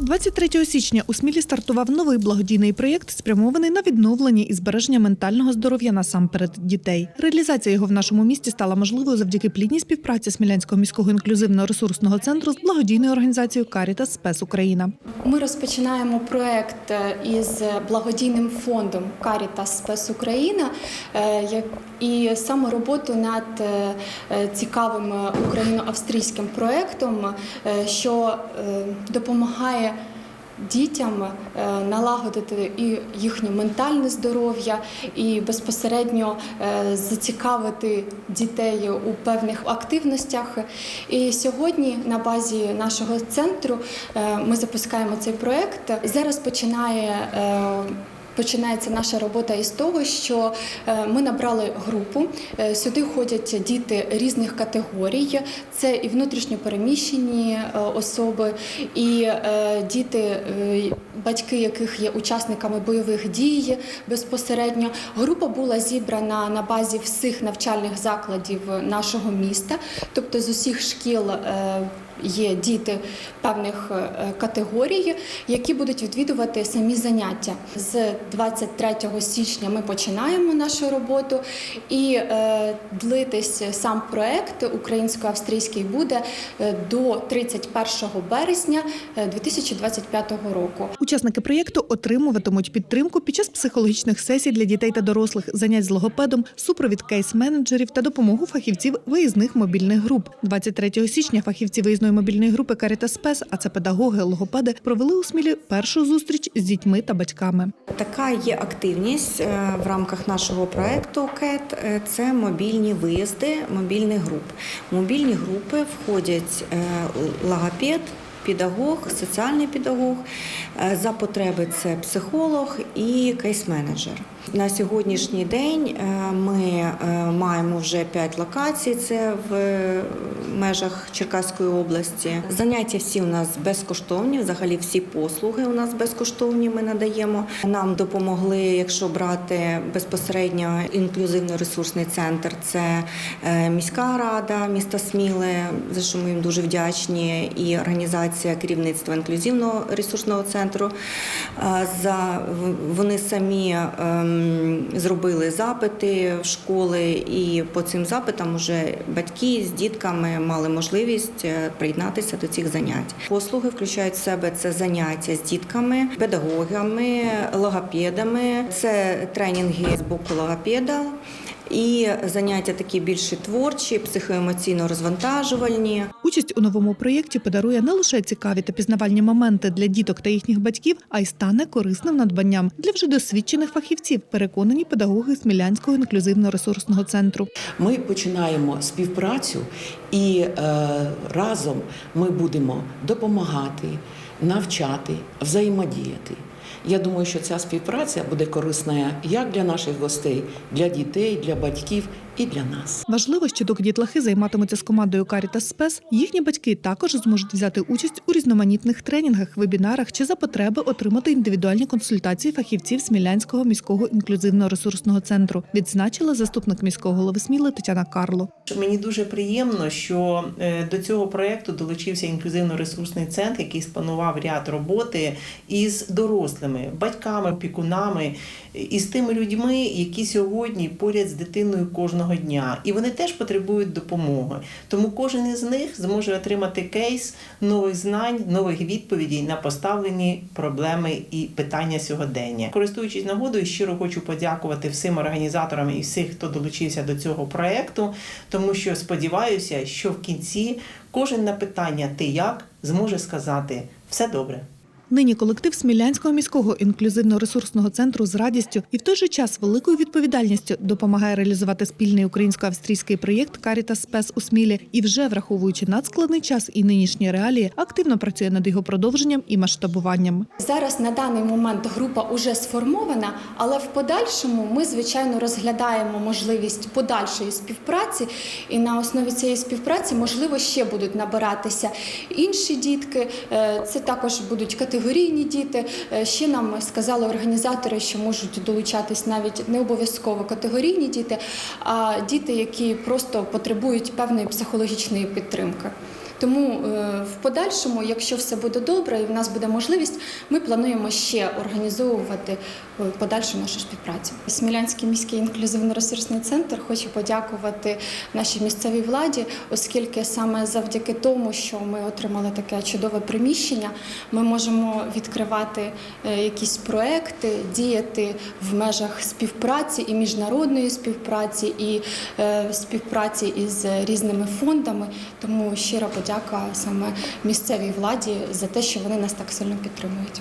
23 січня у Смілі стартував новий благодійний проєкт, спрямований на відновлення і збереження ментального здоров'я насамперед дітей. Реалізація його в нашому місті стала можливою завдяки плідній співпраці Смілянського міського інклюзивного ресурсного центру з благодійною організацією Карітас Спес Україна. Ми розпочинаємо проект е, із благодійним фондом Caritas Спес Україна е, і саме роботу над е, цікавим україно-австрійським проектом, е, що допомагає. Дітям е, налагодити і їхнє ментальне здоров'я, і безпосередньо е, зацікавити дітей у певних активностях. І сьогодні на базі нашого центру е, ми запускаємо цей проект. Зараз починає. Починається наша робота із того, що е, ми набрали групу. Е, Сюди ходять діти різних категорій. Це і внутрішньо переміщені е, особи, і діти, батьки яких є учасниками бойових дій безпосередньо. Група була зібрана на базі всіх навчальних закладів нашого міста, тобто з усіх шкіл. Є діти певних категорій, які будуть відвідувати самі заняття. З 23 січня ми починаємо нашу роботу, і е, длитись сам проект українсько-австрійський буде е, до 31 березня е, 2025 року. Учасники проєкту отримуватимуть підтримку під час психологічних сесій для дітей та дорослих, занять з логопедом, супровід кейс-менеджерів та допомогу фахівців виїзних мобільних груп. 23 січня фахівці виїзної мобільної групи Карітас Спес, а це педагоги, логопеди, провели у Смілі першу зустріч з дітьми та батьками. Така є активність е, в рамках нашого проекту КЕТ. е, Це мобільні виїзди мобільних груп. Мобільні групи входять е, логопед, педагог, соціальний педагог. е, За потреби це психолог і кейс-менеджер. На сьогоднішній день е, ми е, маємо вже 5 локацій. Це в межах Черкаської області. Заняття всі у нас безкоштовні. Взагалі всі послуги у нас безкоштовні. Ми надаємо. Нам допомогли, якщо брати безпосередньо інклюзивно-ресурсний центр. Це міська рада міста Сміли, за що ми їм дуже вдячні, і організація керівництва інклюзивного ресурсного центру. Е, За вони самі ем, зробили запити в школи, і по цим запитам вже батьки з дітками мали можливість е, приєднатися до цих занять. Послуги включають в себе це заняття з дітками, педагогами, логопедами, це тренінги з боку логопеда. І заняття такі більш творчі, психоемоційно розвантажувальні. Участь у новому проєкті подарує не лише цікаві та пізнавальні моменти для діток та їхніх батьків, а й стане корисним надбанням для вже досвідчених фахівців, переконані педагоги Смілянського інклюзивно-ресурсного центру. Ми починаємо співпрацю і е, разом ми будемо допомагати, навчати, взаємодіяти. Я думаю, що ця співпраця буде корисна як для наших гостей, для дітей, для батьків і для нас. Важливо, що доки дітлахи займатимуться з командою Caritas Спес, їхні батьки також зможуть взяти участь у різноманітних тренінгах, вебінарах чи за потреби отримати індивідуальні консультації фахівців Смілянського міського інклюзивно-ресурсного центру. Відзначила заступник міського голови Сміли Тетяна Карло. Мені дуже приємно, що е, до цього проєкту долучився інклюзивно-ресурсний центр, який спланував ряд роботи із дорослими, батьками, опікунами, із тими людьми, які сьогодні поряд з дитиною кожного дня. І вони теж потребують допомоги. Тому кожен із них зможе отримати кейс нових знань, нових відповідей на поставлені проблеми і питання сьогодення. Користуючись нагодою, щиро хочу подякувати всім організаторам і всіх, хто долучився до цього проекту, тому що сподіваюся, що в кінці кожен на питання ти як зможе сказати все добре. Нині колектив Смілянського міського інклюзивно-ресурсного центру з радістю і в той же час великою відповідальністю допомагає реалізувати спільний українсько-австрійський проєкт Caritas Спес у Смілі і вже враховуючи надскладний час і нинішні реалії, активно працює над його продовженням і масштабуванням. Зараз на даний момент група вже сформована, але в подальшому ми звичайно розглядаємо можливість подальшої співпраці, і на основі цієї співпраці можливо ще будуть набиратися інші дітки. Е, Це також будуть категорійні діти. Е, Ще нам сказали організатори, що можуть долучатись навіть не обов'язково категорійні діти, а діти, які просто потребують певної психологічної підтримки. Тому е, в подальшому, якщо все буде добре і в нас буде можливість, ми плануємо ще організовувати е, подальшу нашу співпрацю. Смілянський міський інклюзивно-ресурсний центр хочу подякувати нашій місцевій владі, оскільки саме завдяки тому, що ми отримали таке чудове приміщення, ми можемо відкривати е, якісь проекти, діяти в межах співпраці і міжнародної співпраці, і співпраці із різними фондами. Тому щиро щира подяка саме місцевій владі за те, що вони нас так сильно підтримують.